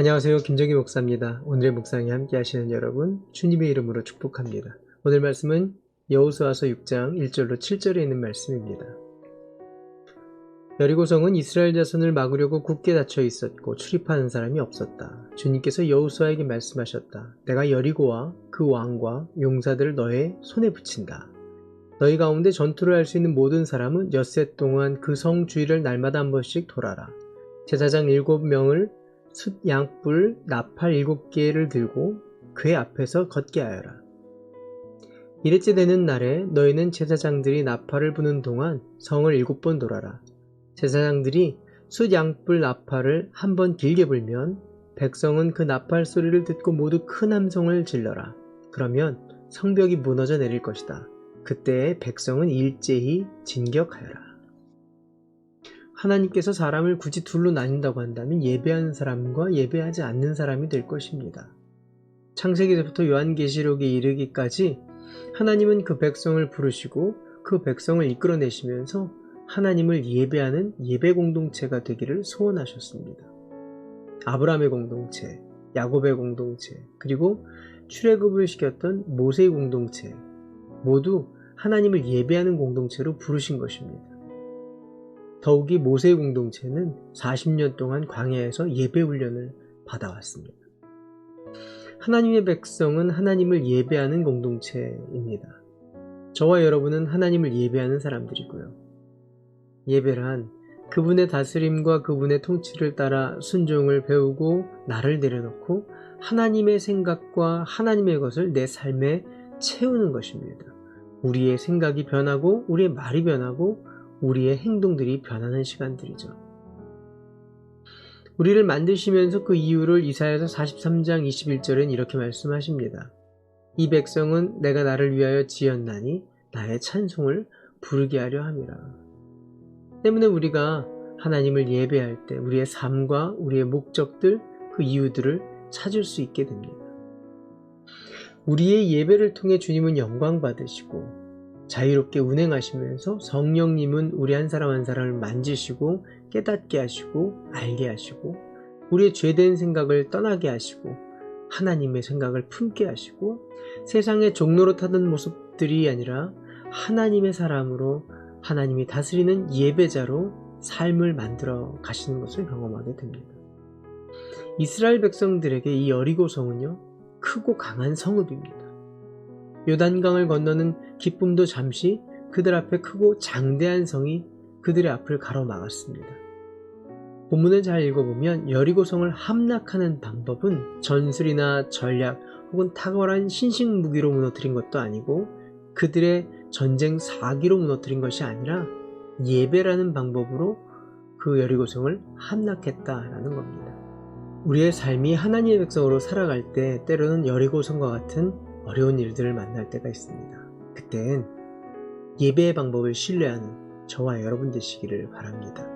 안녕하세요. 김정희 목사입니다. 오늘의 묵상에 함께 하시는 여러분, 주님의 이름으로 축복합니다. 오늘 말씀은 여호수아서 6장 1절로 7절에 있는 말씀입니다. 여리고성은 이스라엘 자손을 막으려고 굳게 닫혀 있었고 출입하는 사람이 없었다. 주님께서 여호수아에게 말씀하셨다. 내가 여리고와 그 왕과 용사들을 너의 손에 붙인다. 너희 가운데 전투를 할 수 있는 모든 사람은 엿새 동안 그 성 주위를 날마다 한 번씩 돌아라. 제사장 일곱 명을 숫 양뿔 나팔 일곱 개를 들고 그의 앞에서 걷게 하여라. 이랬째 되는 날에 너희는 제사장들이 나팔을 부는 동안 성을 일곱 번 돌아라. 제사장들이 숫 양뿔 나팔을 한 번 길게 불면 백성은 그 나팔 소리를 듣고 모두 큰 함성을 질러라. 그러면 성벽이 무너져 내릴 것이다. 그때 백성은 일제히 진격하여라. 하나님께서 사람을 굳이 둘로 나뉜다고 한다면 예배하는 사람과 예배하지 않는 사람이 될 것입니다. 창세기부터 요한계시록에 이르기까지 하나님은 그 백성을 부르시고 그 백성을 이끌어내시면서 하나님을 예배하는 예배 공동체가 되기를 소원하셨습니다. 아브라함의 공동체, 야곱의 공동체, 그리고 출애굽을 시켰던 모세의 공동체 모두 하나님을 예배하는 공동체로 부르신 것입니다. 더욱이 모세의 공동체는 40년 동안 광야에서 예배 훈련을 받아왔습니다. 하나님의 백성은 하나님을 예배하는 공동체입니다. 저와 여러분은 하나님을 예배하는 사람들이고요. 예배란 그분의 다스림과 그분의 통치를 따라 순종을 배우고 나를 내려놓고 하나님의 생각과 하나님의 것을 내 삶에 채우는 것입니다. 우리의 생각이 변하고 우리의 말이 변하고 우리의 행동들이 변하는 시간들이죠. 우리를 만드시면서 그 이유를 이사야서 43장 21절엔 이렇게 말씀하십니다. 이 백성은 내가 나를 위하여 지었나니 나의 찬송을 부르게 하려 함이라. 때문에 우리가 하나님을 예배할 때 우리의 삶과 우리의 목적들, 그 이유들을 찾을 수 있게 됩니다. 우리의 예배를 통해 주님은 영광 받으시고 자유롭게 운행하시면서 성령님은 우리 한 사람 한 사람을 만지시고 깨닫게 하시고 알게 하시고 우리의 죄된 생각을 떠나게 하시고 하나님의 생각을 품게 하시고 세상의 종로로 타던 모습들이 아니라 하나님의 사람으로 하나님이 다스리는 예배자로 삶을 만들어 가시는 것을 경험하게 됩니다. 이스라엘 백성들에게 이 여리고성은요 크고 강한 성읍입니다. 요단강을 건너는 기쁨도 잠시 그들 앞에 크고 장대한 성이 그들의 앞을 가로막았습니다. 본문을 잘 읽어보면 여리고성을 함락하는 방법은 전술이나 전략 혹은 탁월한 신식 무기로 무너뜨린 것도 아니고 그들의 전쟁 사기로 무너뜨린 것이 아니라 예배라는 방법으로 그 여리고성을 함락했다라는 겁니다. 우리의 삶이 하나님의 백성으로 살아갈 때 때로는 여리고성과 같은 어려운 일들을 만날 때가 있습니다. 그땐 예배의 방법을 신뢰하는 저와 여러분 되시기를 바랍니다.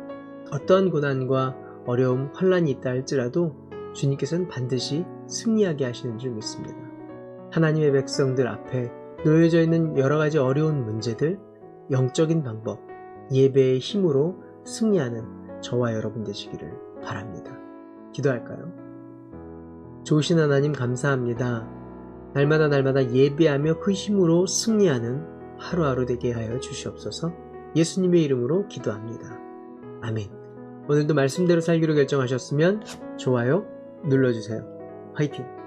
어떠한 고난과 어려움, 환란이 있다 할지라도 주님께서는 반드시 승리하게 하시는 줄 믿습니다. 하나님의 백성들 앞에 놓여져 있는 여러 가지 어려운 문제들, 영적인 방법, 예배의 힘으로 승리하는 저와 여러분 되시기를 바랍니다. 기도할까요? 좋으신 하나님 감사합니다. 날마다 날마다 예배하며 그 힘으로 승리하는 하루하루 되게 하여 주시옵소서 예수님의 이름으로 기도합니다. 아멘. 오늘도 말씀대로 살기로 결정하셨으면 좋아요 눌러주세요. 화이팅!